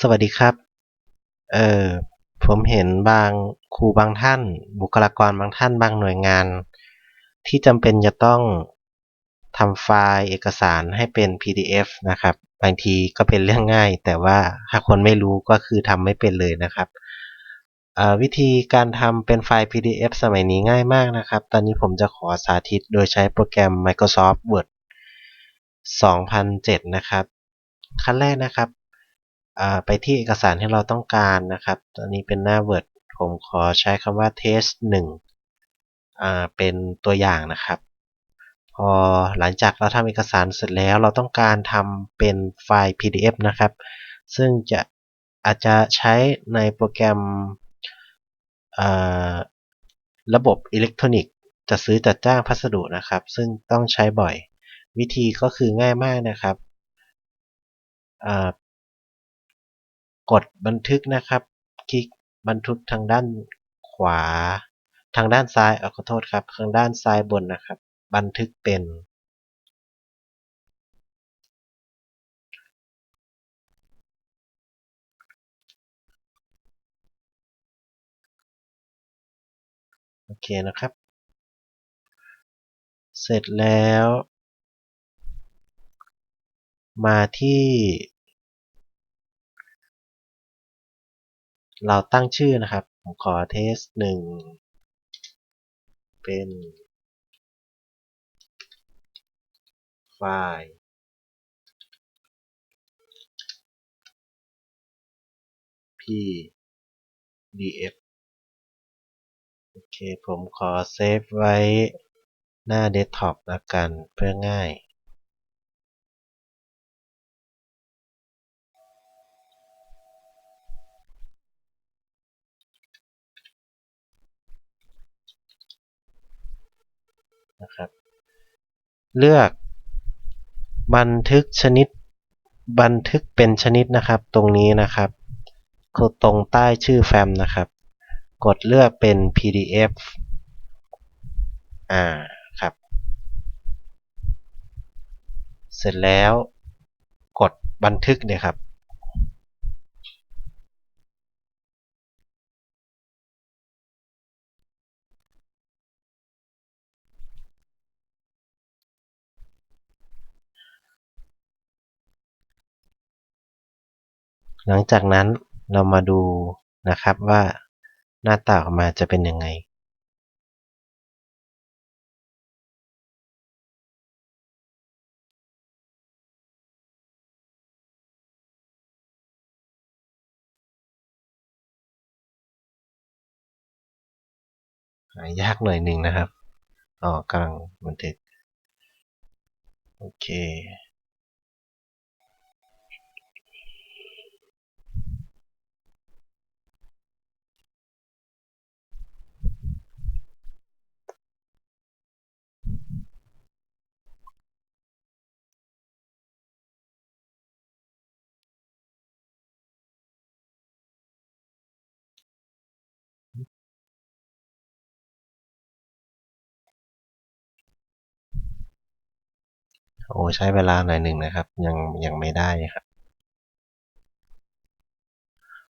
สวัสดีครับ เอ่อ ผมเห็นบางครูบางท่าน บุคลากรบางท่านบางหน่วยงาน ที่จำเป็นจะต้องทำไฟล์เอกสารให้เป็น PDF นะครับ บางทีก็เป็นเรื่องง่าย แต่ว่าถ้าคนไม่รู้ก็คือทำไม่เป็นเลยนะครับอ่อวิธีการทำเป็นไฟล์ PDF สมัยนี้ง่ายมากนะครับ ตอนนี้ผมจะขอสาธิตโดยใช้โปรแกรม Microsoft Word 2007 นะครับ ขั้นแรกนะครับ ไปที่เอกสารที่เราต้องการนะครับ ตอนนี้เป็นหน้า Word ผมขอใช้คำว่า test 1อ่าเป็นตัวอย่างนะครับ พอหลังจากเราทำเอกสารเสร็จแล้วเราต้องการทำเป็นไฟล์ PDF นะครับ ซึ่งจะอาจจะใช้ในโปรแกรมระบบอิเล็กทรอนิกส์จะซื้อจัดจ้างพัสดุนะครับ ซึ่งต้องใช้บ่อย วิธีก็คือง่ายมากนะครับ กดบันทึกนะครับ คลิกบันทึกทางด้านขวา ทางด้านซ้ายขอโทษครับ ทางด้านซ้ายบนนะครับ บันทึกเป็น โอเคนะครับ เสร็จแล้ว มาที่ เราตั้งชื่อนะครับ ผมขอเทสหนึ่งเป็นไฟล์ pdf โอเค ผมขอเซฟไว้หน้าเดสก์ท็อปแล้วกันเพื่อง่าย นะครับ เลือกบันทึกชนิด บันทึกเป็นชนิดนะครับ ตรงนี้นะครับคือตรงใต้ชื่อแฟ้มนะครับ กดเลือกเป็น PDF อ่าครับ เสร็จแล้วกดบันทึกเนี่ยครับ หลังจากนั้นเรามาดูนะครับว่าหน้าตาออกมาจะเป็นยังไง ยากหน่อยหนึ่งนะครับ อ๋อกำลังบันทึก โอเค โอ้ใช้เวลาหน่อยหนึ่งนะครับ ยังยังไม่ได้ครับ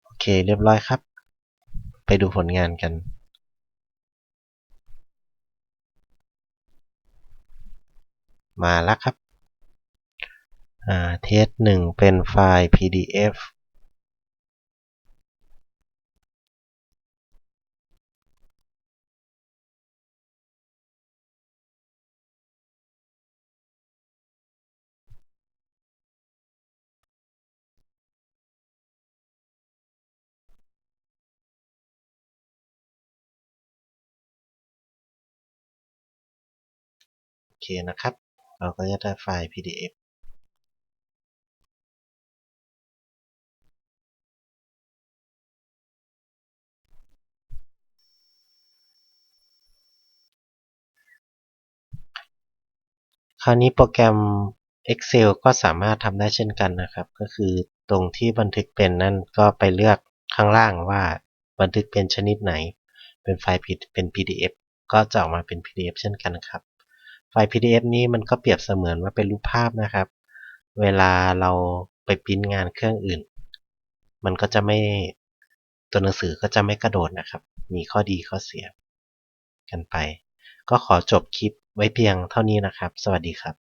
โอเคเรียบร้อยครับ ไปดูผลงานกันมาแล้วครับเทสหนึ่งเป็นไฟล์ PDF เคนะครับ เราก็จะได้ไฟล์ PDF คราวนี้โปรแกรม Excel ก็สามารถทำได้เช่นกันนะครับ ก็คือตรงที่บันทึกเป็นนั่นก็ไปเลือกข้างล่างว่าบันทึกเป็นชนิดไหน เป็นไฟล์เป็น PDF ก็จะออกมาเป็น PDF เช่นกันครับ ไฟล์ PDF นี้มันก็เปรียบเสมือนว่าเป็นรูปภาพนะครับ เวลาเราไปพิมพ์งานเครื่องอื่น มันก็จะไม่ตัวหนังสือก็จะไม่กระโดดนะครับ มีข้อดีข้อเสียกันไป ก็ขอจบคลิปไว้เพียงเท่านี้นะครับ สวัสดีครับ